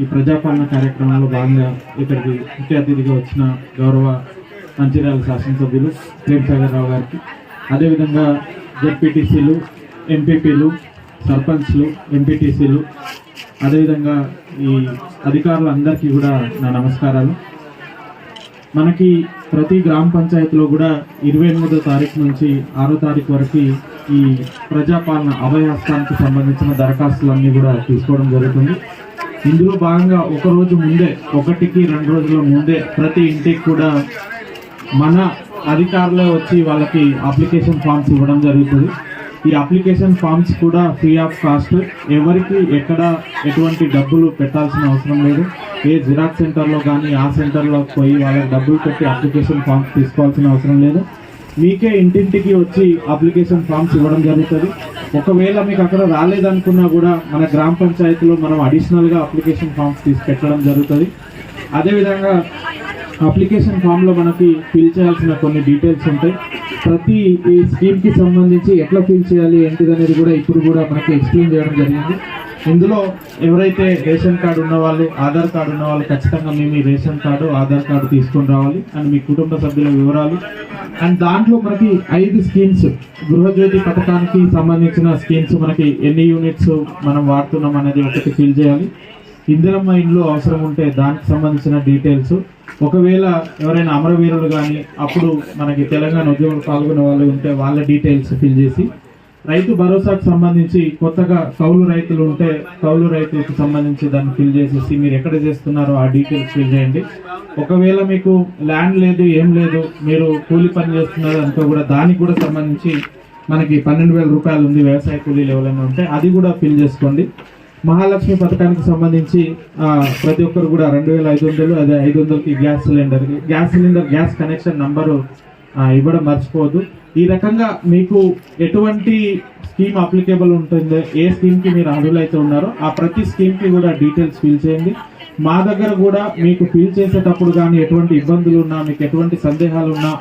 ఈ ప్రజాపాలన కార్యక్రమంలో భాగంగా ఇక్కడికి ముఖ్య అతిథిగా వచ్చిన గౌరవ మంచిర్యాల శాసనసభ్యులు ప్రేమసాగర్ రావు గారికి. అదేవిధంగా జెడ్పీటీసీలు ఎంపీపీలు సర్పంచ్లు ఎంపీటీసీలు అదేవిధంగా ఈ అధికారులందరికీ కూడా నా నమస్కారాలు. మనకి ప్రతి గ్రామ పంచాయతీలో కూడా ఇరవై ఎనిమిదో తారీఖు నుంచి ఆరో తారీఖు వరకు ఈ ప్రజాపాలన అభయహస్తానికి సంబంధించిన దరఖాస్తులన్నీ కూడా తీసుకోవడం జరుగుతుంది. ఇందులో భాగంగా ఒక రోజు ముందే ఒకటికి రెండు రోజుల ముందే ప్రతి ఇంటికి కూడా మన అధికారులే వచ్చి వాళ్ళకి అప్లికేషన్ ఫామ్స్ ఇవ్వడం జరుగుతుంది. ఈ అప్లికేషన్ ఫామ్స్ కూడా ఫ్రీ ఆఫ్ కాస్ట్. ఎవరికి ఎక్కడ ఎటువంటి డబ్బులు పెట్టాల్సిన అవసరం లేదు. ఏ జిరాక్స్ సెంటర్లో కానీ ఆ సెంటర్లో పోయి వాళ్ళకి డబ్బులు పెట్టి అప్లికేషన్ ఫామ్స్ తీసుకోవాల్సిన అవసరం లేదు. మీకే ఇంటింటికి వచ్చి అప్లికేషన్ ఫామ్స్ ఇవ్వడం జరుగుతుంది. ఒకవేళ మీకు అక్కడ రాలేదనుకున్నా కూడా మన గ్రామ పంచాయతీలో మనం అడిషనల్గా అప్లికేషన్ ఫామ్స్ తీసి పెట్టడం జరుగుతుంది. అదేవిధంగా అప్లికేషన్ ఫామ్లో మనకి ఫిల్ చేయాల్సిన కొన్ని డీటెయిల్స్ ఉంటాయి. ప్రతి ఈ స్కీమ్కి సంబంధించి ఎట్లా ఫిల్ చేయాలి ఏంటిది అనేది కూడా ఇప్పుడు కూడా మనకి ఎక్స్ప్లెయిన్ చేయడం జరిగింది. ఇందులో ఎవరైతే రేషన్ కార్డు ఉన్నవాళ్ళు ఆధార్ కార్డు ఉన్నవాళ్ళు ఖచ్చితంగా మీ మీ రేషన్ కార్డు ఆధార్ కార్డు తీసుకొని రావాలి అండ్ మీ కుటుంబ సభ్యుల వివరాలు. అండ్ దాంట్లో మనకి ఐదు స్కీమ్స్ గృహజ్యోతి పథకానికి సంబంధించిన స్కీమ్స్ మనకి ఎన్ని యూనిట్స్ మనం వాడుతున్నాం అనేది ఒకటి ఫిల్ చేయాలి. ఇందిరమ్మ ఇండ్లు అవసరం ఉంటే దానికి సంబంధించిన డీటెయిల్స్. ఒకవేళ ఎవరైనా అమరవీరులు కానీ అప్పుడు మనకి తెలంగాణ ఉద్యోగులు పాల్గొనే వాళ్ళు ఉంటే వాళ్ళ డీటెయిల్స్ ఫిల్ చేసి రైతు భరోసాకు సంబంధించి కొత్తగా కౌలు రైతులు ఉంటే కౌలు రైతులకు సంబంధించి దాన్ని ఫిల్ చేసేసి మీరు ఎక్కడ చేస్తున్నారో ఆ డీటెయిల్స్ ఫిల్ చేయండి. ఒకవేళ మీకు ల్యాండ్ లేదు ఏం లేదు మీరు కూలి పని చేస్తున్నారు అనుకో కూడా దానికి కూడా సంబంధించి మనకి పన్నెండు వేల రూపాయలు ఉంది వ్యవసాయ కూలీలు ఎవరైనా ఉంటే అది కూడా ఫిల్ చేసుకోండి. మహాలక్ష్మి పథకానికి సంబంధించి ప్రతి ఒక్కరు కూడా రెండు వేల ఐదు వందలు అదే ఐదు వందలకి gas సిలిండర్కి gas cylinder gas connection number ఇవ్వడం మర్చిపోవద్దు. ఈ రకంగా మీకు ఎటువంటి స్కీమ్ అప్లికేబుల్ ఉంటుందో ఏ స్కీమ్కి మీరు అర్హులైతే ఉన్నారో ఆ ప్రతి స్కీమ్కి కూడా డీటెయిల్స్ ఫిల్ చేయండి. మా దగ్గర కూడా మీకు ఫిల్ చేసేటప్పుడు కానీ ఎటువంటి ఇబ్బందులు ఉన్నా మీకు ఎటువంటి సందేహాలు ఉన్నా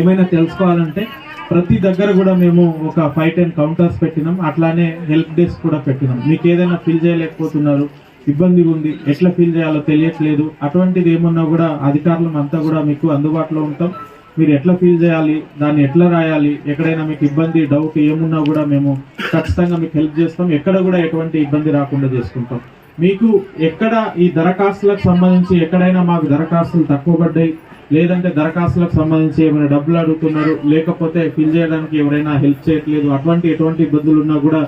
ఏమైనా తెలుసుకోవాలంటే ప్రతి దగ్గర కూడా మేము ఒక ఫైవ్ టెన్ కౌంటర్స్ పెట్టినాం. అట్లానే హెల్ప్ డెస్క్ కూడా పెట్టినాం. మీకు ఏదైనా ఫిల్ చేయలేకపోతున్నారు ఇబ్బందిగా ఉంది ఎట్లా ఫిల్ చేయాలో తెలియట్లేదు అటువంటిది ఏమన్నా కూడా అధికారులం అంతా కూడా మీకు అందుబాటులో ఉంటాం. మీరు ఎట్లా ఫిల్ చేయాలి? దాన్ని ఎట్లా రాయాలి? ఎక్కడైనా మీకు ఇబ్బంది డౌట్ ఏమున్నా కూడా మేము ఖచ్చితంగా మీకు హెల్ప్ చేస్తాం. ఎక్కడ కూడా ఎటువంటి ఇబ్బంది రాకుండా చేసుకుంటాం. మీకు ఎక్కడ ఈ దరఖాస్తులకు సంబంధించి ఎక్కడైనా మాకు దరఖాస్తులు తక్కువ పడ్డాయి లేదంటే దరఖాస్తులకు సంబంధించి ఏమైనా డబ్బులు అడుగుతున్నారు లేకపోతే ఫిల్ చేయడానికి ఎవరైనా హెల్ప్ చేయట్లేదు అటువంటి ఎటువంటి ఇబ్బందులు ఉన్నా కూడా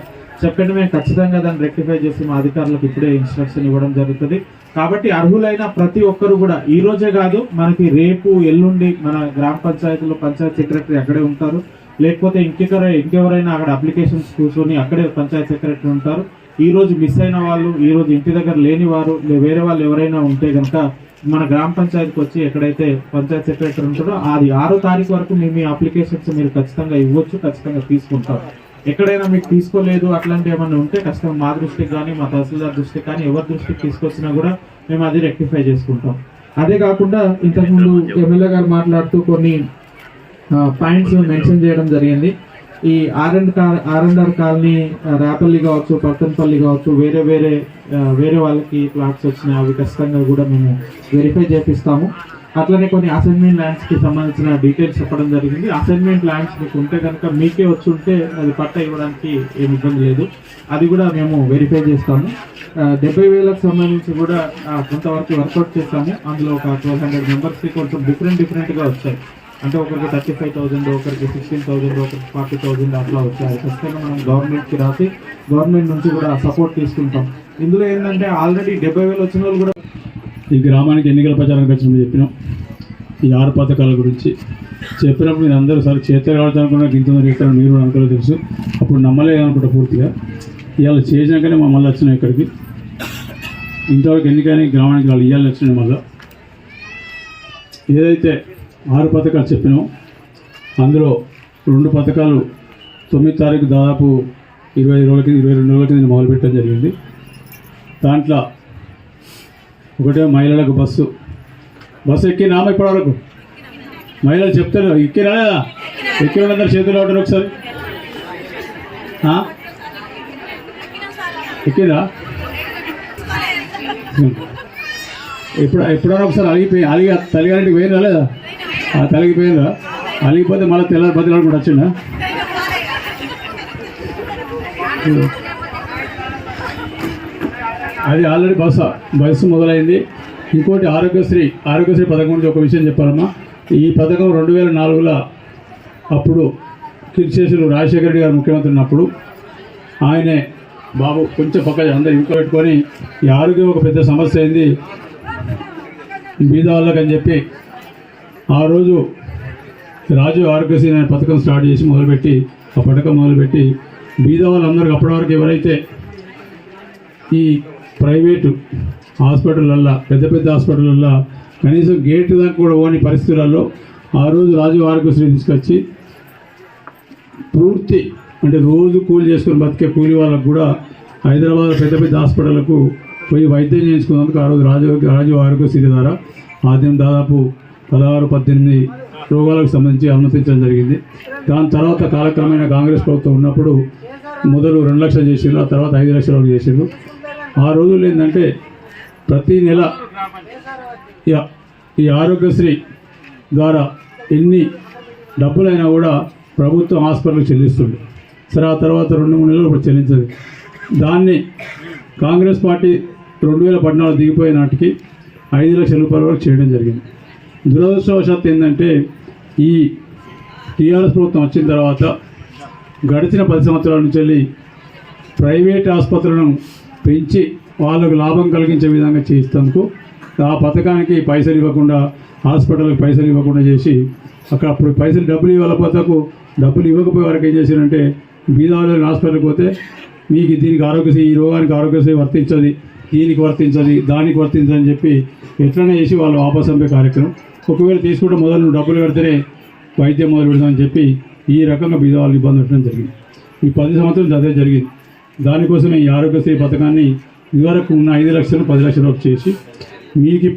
చెప్పండి మేము ఖచ్చితంగా దాన్ని రెక్టిఫై చేసి మా అధికారులకు ఇప్పుడే ఇన్స్ట్రక్షన్ ఇవ్వడం జరుగుతుంది. కాబట్టి అర్హులైన ప్రతి ఒక్కరు కూడా ఈ రోజే కాదు మనకి రేపు ఎల్లుండి మన గ్రామ పంచాయతీలో పంచాయత్ సెక్రటరీ అక్కడే ఉంటారు. లేకపోతే ఇంకెక్కడ ఇంకెవరైనా అక్కడ అప్లికేషన్స్ కూర్చొని అక్కడే పంచాయత్ సెక్రటరీ ఉంటారు. ఈ రోజు మిస్ అయిన వాళ్ళు ఈ రోజు ఇంటి దగ్గర లేని వారు వేరే వాళ్ళు ఎవరైనా ఉంటే కనుక మన గ్రామ పంచాయతీకి వచ్చి ఎక్కడైతే పంచాయత్ సెక్రటరీ ఉంటారో అది ఆరో తారీఖు వరకు మీ మీ అప్లికేషన్స్ మీరు ఖచ్చితంగా ఇవ్వచ్చు ఖచ్చితంగా తీసుకుంటారు. ఎక్కడైనా మీకు తీసుకోలేదు అట్లాంటి ఏమైనా ఉంటే ఖచ్చితంగా మా దృష్టికి కానీ మా తహసీల్దార్ దృష్టికి కానీ ఎవరి దృష్టికి తీసుకొచ్చినా కూడా మేము అది రెక్టిఫై చేసుకుంటాం. అదే కాకుండా ఇంతకుముందు ఎమ్మెల్యే గారు మాట్లాడుతూ కొన్ని పాయింట్స్ మెన్షన్ చేయడం జరిగింది. ఈ R and car R and R colony Rapalli కావచ్చు పర్తన్పల్లి కావచ్చు వేరే వేరే వేరే వాళ్ళకి ప్లాట్స్ వచ్చినాయి అవి ఖచ్చితంగా కూడా మేము వెరిఫై చేపిస్తాము. అట్లనే కొన్ని అసైన్మెంట్ ల్యాండ్స్కి సంబంధించిన డీటెయిల్స్ చెప్పడం జరిగింది. అసైన్మెంట్ ల్యాండ్స్ మీకు ఉంటే కనుక మీకే వచ్చి ఉంటే అది పట్ట ఇవ్వడానికి ఏమి ఇబ్బంది లేదు. అది కూడా మేము వెరిఫై చేస్తాము. డెబ్బై వేలకు సంబంధించి కూడా కొంతవరకు వర్కౌట్ చేస్తాము. అందులో ఒక ట్వెల్వ్ హండ్రెడ్ మెంబర్స్కి కొంచెం డిఫరెంట్ డిఫరెంట్గా వచ్చాయి. అంటే ఒకరికి థర్టీ ఫైవ్ థౌసండ్ ఒకరికి సిక్స్టీన్ థౌసండ్ ఒకరికి ఫార్టీ థౌసండ్ అట్లా వచ్చాయి. ఖచ్చితంగా మనం గవర్నమెంట్కి రాసి గవర్నమెంట్ నుంచి కూడా సపోర్ట్ తీసుకుంటాం. ఇందులో ఏంటంటే ఆల్రెడీ డెబ్బై వేలు వచ్చిన వాళ్ళు కూడా ఈ గ్రామానికి ఎన్నికల ప్రచారానికి వచ్చినప్పుడు చెప్పినాం. ఈ ఆరు పథకాల గురించి చెప్పినప్పుడు నేను అందరూ సరే చేతులు కావచ్చు అనుకున్నా ఇంత మీరు కూడా అనుకోలేదు తెలుసు. అప్పుడు నమ్మలేదు అనుకుంటా పూర్తిగా. ఇవాళ చేసినాకనే మా మళ్ళీ వచ్చినాయి ఇక్కడికి. ఇంతవరకు ఎన్నికైనా గ్రామానికి వాళ్ళు ఇవ్వాలి వచ్చినాయి మళ్ళీ. ఏదైతే ఆరు పథకాలు చెప్పినామో అందులో రెండు పథకాలు తొమ్మిది తారీఖు దాదాపు ఇరవై ఐదు రోజుల కింద ఇరవై రెండు రోజుల కింద మొదలుపెట్టడం జరిగింది. దాంట్లో ఒకటే మహిళలకు బస్సు. బస్సు ఎక్కినా ఇప్పటివరకు. మహిళలు చెప్తారు ఎక్కినా లేదా? ఎక్కిన చేతులు ఉంటారు ఒకసారి. ఆ? ఎక్కిరా ఎప్పుడు ఎప్పుడైనా ఒకసారి అలిగిపోయి అలిగి తల్లిగారింటికి పోయిందా లేదా? ఆ తలిగిపోయినరా అలిగిపోతే మళ్ళీ తెల్లారి బతిలాడు కూడా వచ్చిందా అది ఆల్రెడీ బస బస్సు మొదలైంది. ఇంకోటి ఆరోగ్యశ్రీ ఆరోగ్యశ్రీ పథకం గురించి ఒక విషయం చెప్పాలమ్మా. ఈ పథకం రెండు వేల నాలుగులో అప్పుడు కీర్తిశేషులు రాజశేఖర రెడ్డి గారు ముఖ్యమంత్రి ఉన్నప్పుడు ఆయనే బాబు కొంచెం పక్క అందరూ ఇంకో పెట్టుకొని ఈ ఆరోగ్యం ఒక పెద్ద సమస్య అయింది. బీద వాళ్ళకి అని చెప్పి ఆ రోజు రాజు ఆరోగ్యశ్రీ అనే పథకం స్టార్ట్ చేసి మొదలుపెట్టి ఆ పథకం మొదలుపెట్టి బీద వాళ్ళందరికీ అప్పటి వరకు ఎవరైతే ఈ ప్రైవేటు హాస్పిటళ్ళల్లో పెద్ద పెద్ద హాస్పిటళ్ళల్లో కనీసం గేట్ దాకా కూడా పోని పరిస్థితులలో ఆ రోజు రాజు ఆరోగ్యశ్రీ తీసుకొచ్చి పూర్తి అంటే రోజు కూలి చేసుకుని బతికే కూలి వాళ్ళకు కూడా హైదరాబాద్ పెద్ద పెద్ద హాస్పిటళ్ళకు పోయి వైద్యం చేయించుకున్నందుకు ఆ రోజు రాజు రాజు ఆరోగ్యశ్రీ ద్వారా ఆద్యం దాదాపు పదహారు పద్దెనిమిది రోగాలకు సంబంధించి అనుమతించడం జరిగింది. దాని తర్వాత కాలక్రమేణా కాంగ్రెస్ ప్రభుత్వం ఉన్నప్పుడు మొదలు రెండు లక్షలు చేసిండ్రు ఆ తర్వాత ఐదు లక్షల వరకు చేసిండ్రు. ఆ రోజుల్లో ఏంటంటే ప్రతి నెల ఈ- ఈ ఆరోగ్యశ్రీ ద్వారా ఎన్ని డబ్బులైనా కూడా ప్రభుత్వం హాస్పిటల్కి చెల్లిస్తుంది. సరే ఆ తర్వాత రెండు మూడు నెలలు ఇప్పుడు చెల్లించదు. దాన్ని కాంగ్రెస్ పార్టీ రెండు వేల పద్నాలుగు దిగిపోయే నాటికి ఐదు లక్షల రూపాయల వరకు చేయడం జరిగింది. దురదృష్టవశాత్తు ఏంటంటే ఈ టీఆర్ఎస్ ప్రభుత్వం వచ్చిన తర్వాత గడిచిన పది సంవత్సరాల నుంచి వెళ్ళి ప్రైవేట్ ఆసుపత్రులను పెంచి వాళ్ళకు లాభం కలిగించే విధంగా చేయిస్తాను ఆ పథకానికి పైసలు ఇవ్వకుండా హాస్పిటల్కి పైసలు ఇవ్వకుండా చేసి అక్కడ అప్పుడు పైసలు డబ్బులు ఇవ్వకపోతేకు డబ్బులు ఇవ్వకపోయే వరకు ఏం చేశారంటే బీదాలు హాస్పిటల్కి పోతే మీకు దీనికి ఆరోగ్యశ్రీ ఈ రోగానికి ఆరోగ్యశ్రీ వర్తించదు దీనికి వర్తించదు దానికి వర్తించదు అని చెప్పి ఎట్లనే చేసి వాళ్ళు వాపస్ పంపే కార్యక్రమం. ఒకవేళ తీసుకుంటే మొదలు నువ్వు డబ్బులు పెడితేనే వైద్యం మొదలు పెడతామని చెప్పి ఈ రకంగా బీదవాళ్ళు ఇబ్బంది పెట్టడం జరిగింది. ఈ పది సంవత్సరాలు అదే జరిగింది. దానికోసమే ఈ ఆరోగ్యశ్రీ పథకాన్ని ఇదివరకు ఉన్న ఐదు లక్షలు పది లక్షలు చేసి మీకు